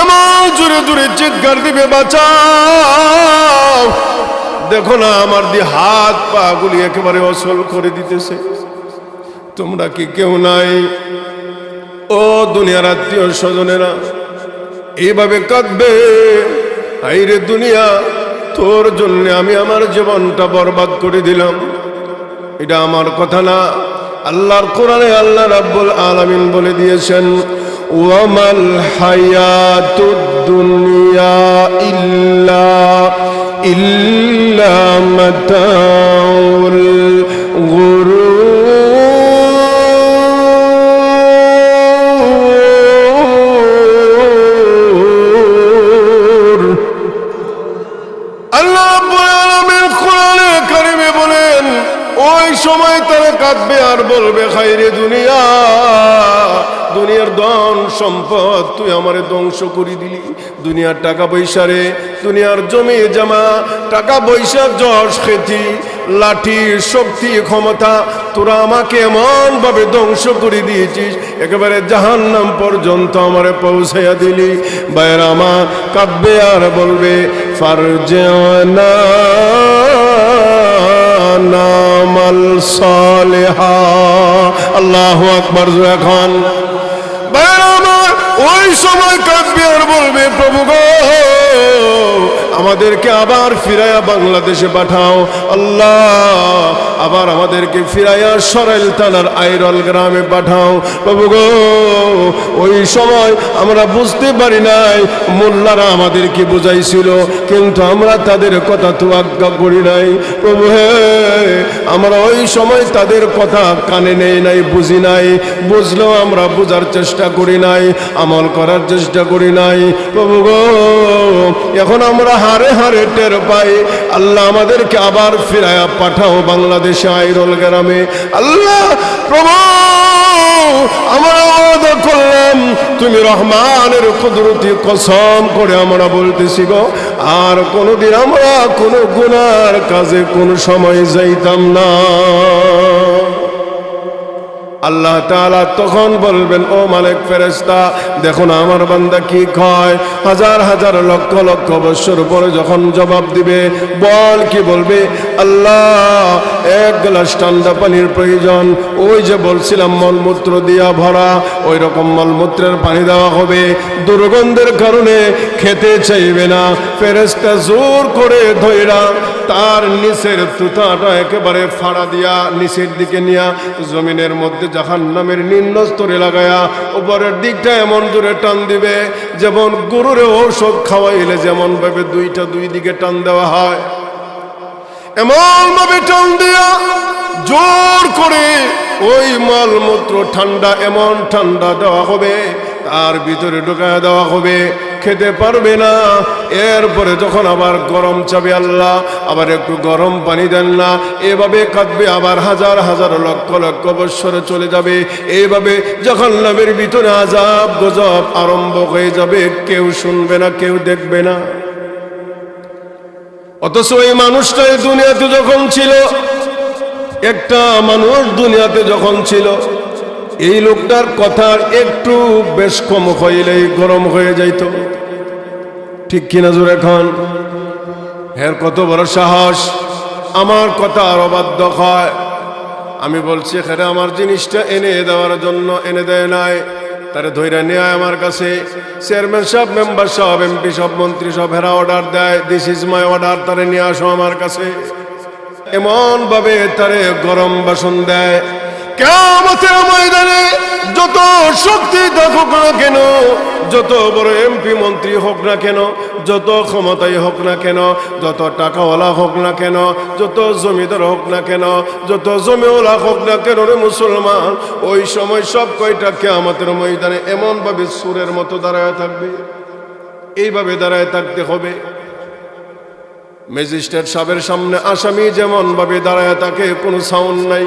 এমন জোরে জোরে চিৎকার দিবে, বাঁচাও। দেখো না, আমার দিয়ে হাত পা গুলি একেবারে অসল করে দিতেছে। তোমরা কি কেউ নাই? ও দুনিয়ার আত্মীয় স্বজনেরা এইভাবে কাঁদবে? আইরে দুনিয়া, তোর জন্য আমি আমার জীবনটা বরবাদ করে দিলাম। এটা আমার কথা না। আল্লাহর কোরআনে আল্লাহ রাব্বুল আলামিন বলে দিয়েছেন ওয়ামাল হায়াতুদ দুনিয়া ইল্লা ইল্লা মাতাউল ওই সময় তারা কাঁদবে আর বলবে খাইরে দুনিয়া দুনিয়ার ধন সম্পদ তুই আমারে ধ্বংস করে দিলি। দুনিয়ার টাকা পয়সা রে, দুনিয়ার জমি জমা, টাকা পয়সা যশ খ্যাতি লাঠি, শক্তি, ক্ষমতা, তোরা আমাকে এমন ভাবে ধ্বংস করে দিয়েছিস, একেবারে জাহান্নাম পর্যন্ত আমারে পৌঁছাইয়া দিলি। বাইর আমার কাঁদবে আর বলবে ফারজানা নামাল সালেহা। আল্লাহ আকবর এখন ওই সময় কাঁদবে আর বলবে প্রভু গো আমাদেরকে আবার ফিরাইয়া বাংলাদেশে পাঠাও। আল্লাহ, আবার আমাদেরকে ফিরাইয়া সরাইল থানার আইরল গ্রামে পাঠাও। প্রভু গো ওই সময় আমরা বুঝতে পারি নাই, মোল্লারা আমাদেরকে বুঝাইছিল, কিন্তু আমরা তাদের কথা তো আজ্ঞা করি নাই। প্রভু হে, আমরা ওই সময় তাদের কথা কানে নেই নাই, বুঝি নাই। বুঝলেও আমরা বোঝার চেষ্টা করি নাই, আমল করার চেষ্টা করি নাই। প্রভু গো এখন আমরা হারে হারে টের পাই। আল্লাহ আমাদেরকে আবার ফিরায়া পাঠাও বাংলাদেশে আইরল গ্রামে। আল্লাহ, প্রভু, আমরা করলাম, তুমি রহমানের কুদরতি কসম করে আমরা বলতেছি গো, আর কোনোদিন আমরা কোনো গুনার কাজে কোনো সময় যাইতাম না। আল্লাহ তাআলা তখন বলবেন, ও মালিক ফেরেশতা দেখুন আমার বান্দা কি কয় হাজার হাজার লক্ষ লক্ষ বৎসর পরে যখন জবাব দিবে, বল কি বলবে? আল্লাহ, এক গ্লাস ঠান্ডা পানির প্রয়োজন। ওই যে বলছিলাম, মলমূত্র দিয়া ভরা ওই রকম মলমূত্রের পানি দেওয়া হবে। দুর্গন্ধের কারণে খেতে চাইবে না। ফেরেশতা জোর করে ধইরা তার নিচের তুতাটা একেবারে ফাড়া দিয়া নিচের দিকে নিয়া জমিনের মধ্যে জাহান নামের নিম্ন স্তরে লাগায়া উপরের দিকটা এমন জোরে টান দিবে, যেমন গরুরে ঔষধ খাওয়াইলে যেমন ভাবে দুইটা দুই দিকে টান দেওয়া হয়। এমন ভাবে টান দিয়া জোর করে ওই মলমূত্র ঠান্ডা, এমন ঠান্ডা দেওয়া হবে, তার ভিতরে ঢোকায় দেওয়া হবে, খেতে পারবে না। এরপরে যখন আবার গরম চাবে আল্লাহ, আবার একটু গরম পানি দেন না, এভাবে কাঁদবে, আবার হাজার হাজার লক্ষ লক্ষ বৎসরে চলে যাবে। এইভাবে যখন নামের ভিতরে আজাব, গজব আরম্ভ হয়ে যাবে, কেউ শুনবে না, কেউ দেখবে না। অথচ এই মানুষটা এই দুনিয়াতে যখন ছিল, একটা মানুষ দুনিয়াতে যখন ছিল, এই লোকটার কথার একটু বেশ কম হইলেই গরম হয়ে যাইত। ঠিক কিনা জোর এখন? এর কত বড় সাহস। আমার কথা আর অবাধ্য হয়। আমি বলছি, এখানে আমার জিনিসটা এনে দেওয়ার জন্য এনে দেয় নাই। তারে ধৈর্য নেয় আমার কাছে। চেয়ারম্যান সব মেম্বার সব এমপি সব মন্ত্রী সব হেরা অর্ডার দেয়। দিস ইজ মাই অর্ডার তারে নিয়ে আসো আমার কাছে। এমন ভাবে তারে গরম বাসন দেয়। কেমতের ময়দানে যত শক্তি থাকুক না কেন, যত বড় এমপি মন্ত্রী হোক না কেন, যত ক্ষমতায় হোক না কেন, যত টাকাওয়ালা হোক না কেন, যত জমিদার হোক না কেন, যত জমিওয়ালা হোক না কেন রে মুসলমান, ওই সময় সব কয়টা কেয়ামতের ময়দানে এমনভাবে সুরের মতো দাঁড়ায় থাকবে? এইভাবে দাঁড়ায় থাকতে হবে। ম্যাজিস্ট্রেট সাহেবের সামনে আসামি যেমনভাবে দাঁড়ায় থাকে, কোনো সাউন্ড নাই।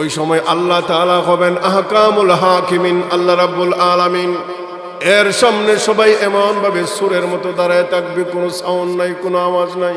ওই সময় আল্লাহ তালা হবেন আহকামুল হাকিমিন, আল্লাহ রাবুল আলামিন। এর সামনে সবাই এমন ভাবে সুরের মতো দাঁড়ায় থাকবে, কোনো সাউন্ড নাই, কোনো আওয়াজ নাই।